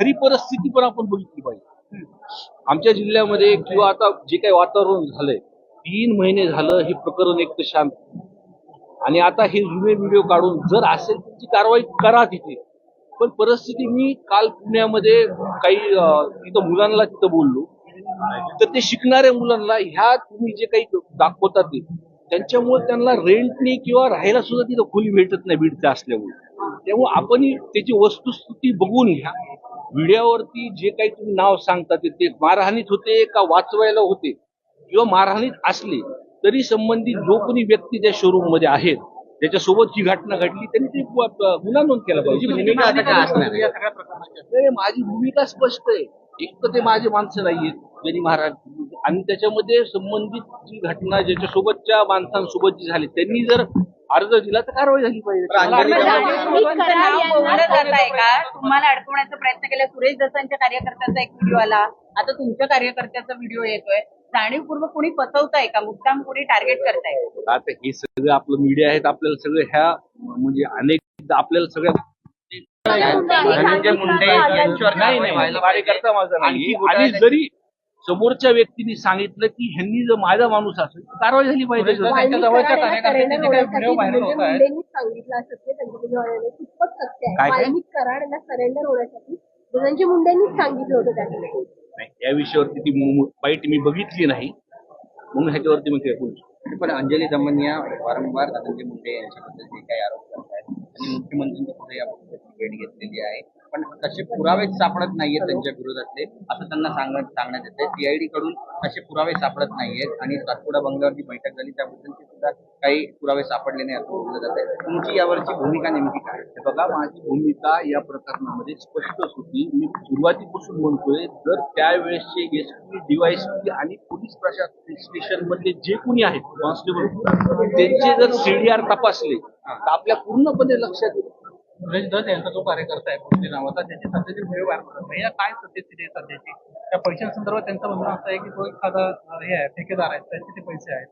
खरी परिस्थिती पण आपण बघितली पाहिजे. आमच्या जिल्ह्यामध्ये किंवा आता जे काही वातावरण झालंय तीन महिने झालं हे प्रकरण एक तर शांत. आणि आता हे जुने व्हिडिओ काढून जर असेल त्याची कारवाई करा तिथे. पण परिस्थिती मी काल पुण्यामध्ये काही तिथं मुलांना तिथं बोललो. तर ते शिकणाऱ्या मुलांना ह्या तुम्ही जे काही दाखवतात ते त्यांच्यामुळे त्यांना रेंटनी किंवा राहायला सुद्धा तिथं खोली भेटत नाही बीडच्या असल्यामुळे. त्यामुळे आपण त्याची वस्तुस्थिती बघून घ्या. व्हिडिओवरती जे काही तुम्ही नाव सांगता ते मारहाणीत होते का वाचवायला होते? किंवा मारहाणीत असले तरी संबंधित जो कोणी व्यक्ती त्या शोरूममध्ये आहेत त्याच्यासोबत ही घटना घडली त्यांनी ते गुन्हा नोंद केला पाहिजे? नाही, माझी भूमिका स्पष्ट आहे. एक तर ते माझे माणसं नाहीयेत ज्यांनी महाराज आणि त्याच्यामध्ये संबंधित जी घटना ज्याच्यासोबतच्या माणसांसोबत जी झाली त्यांनी जर अर्ज दिला तर कारवाई झाली पाहिजे. तुम्हाला अडकवण्याचा प्रयत्न केला सुरेश दसांच्या कार्यकर्त्याचा एक व्हिडिओ आला. आता तुमच्या कार्यकर्त्याचा व्हिडिओ येतोय. जाणीवपूर्वक कोणी फसवताय का? मुद्दाम कोणी टार्गेट करताय? आता हे सगळं आपलं मीडिया आहेत आपल्याला सगळं ह्या म्हणजे अनेक आपल्याला सगळ्या धनंजय मुंडे यांच्यावर नाही नाही व्हायला कार्यकर्ता माझा आणि? जरी समोरच्या व्यक्तीने सांगितलं की ह्यांनी जर माझा माणूस असेल तर कारवाई झाली पाहिजे. त्यांच्या जवळच्या कार्यकर्त्यांचे जे काही व्हिडिओ व्हायरल होत आहेत मुंडेंनीच सांगितलं होतं त्यासाठी या विषयावरती ती बाईट मी बघितली नाही. म्हणून ह्याच्यावरती मी काय बोलू शकतो. पण अंजली दमनिया वारंवार धनंजय मुंडे यांच्याबद्दल जे काही आरोप करत आहेत आणि मुख्यमंत्र्यांनी पुढे याबाबत भेट घेतलेली आहे. पण तसे पुरावेच सापडत नाहीयेत त्यांच्या विरोधातले असं त्यांना सांगण्यात सांगण्यात येते सीआयडी कडून तसे पुरावे सापडत नाहीयेत आणि सातपुडा बंगल्यावर जी बैठक झाली त्याबद्दल सुद्धा काही पुरावे सापडले नाही असं बोललं जाते तुमची यावरची भूमिका नेमकी काय? बघा माझी भूमिका या प्रकरणामध्ये स्पष्टच होती. मी सुरुवातीपासून म्हणतोय जर त्यावेळेसचे एस पी डीवायसपी आणि पोलीस प्रशासन स्टेशन मधले जे कोणी आहेत कॉन्स्टेबल त्यांचे जर सीडीआर तपासले तर आपल्या पूर्णपणे लक्षात येईल सुरेश दत्त यांचा जो कार्यकर्ता आहे पुढचे नावाचा त्याची सध्याची होतात या काय सध्याची आहे सध्याची? त्या पैशांसंदर्भात त्यांचं म्हणणं असं आहे की तो एखादा हे आहे ठेकेदार आहे त्याचे ते पैसे आहेत.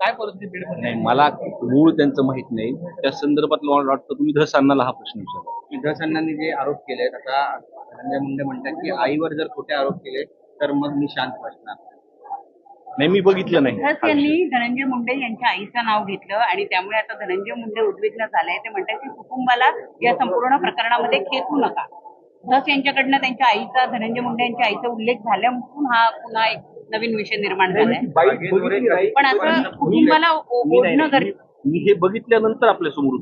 काय परिस्थिती बीडमध्ये? नाही मला मूळ त्यांचं माहीत नाही. त्या संदर्भात मला वाटतं तुम्ही धस अण्णाला हा प्रश्न विचारा. विधास अण्णांनी जे आरोप केलेत आता धनंजय मुंडे म्हणतात की आईवर जर खोटे आरोप केले तर मग मी शांत बसणार. नाही मी बघितलं नाही. धस यांनी धनंजय मुंडे यांच्या आईचं नाव घेतलं आणि त्यामुळे आता धनंजय मुंडे उद्विग्न झाले ते म्हणतात की कुटुंबाला या संपूर्ण प्रकरणामध्ये खेचू नका. धस यांच्याकडनं त्यांच्या आईचा धनंजय मुंडे यांच्या आईचा उल्लेख झाल्यापासून हा पुन्हा एक नवीन विषय निर्माण झालाय. पण असं कुटुंबाला ओढणं गरजेचं मी हे बघितल्यानंतर आपल्यासमोर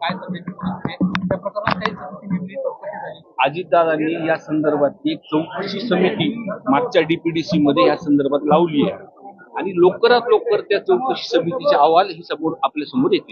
काय सध्याची परिस्थिती आहे? त्या प्रकरणात काही सीसीटीव्ही चौकशी झाली अजितदादांनी या संदर्भात एक चौकशी समिती मागच्या डीपीडीसी मध्ये या संदर्भात लावली आहे. आणि लवकरात लवकर त्या चौकशी समितीचे अहवाल हे समोर आपल्यासमोर येतील.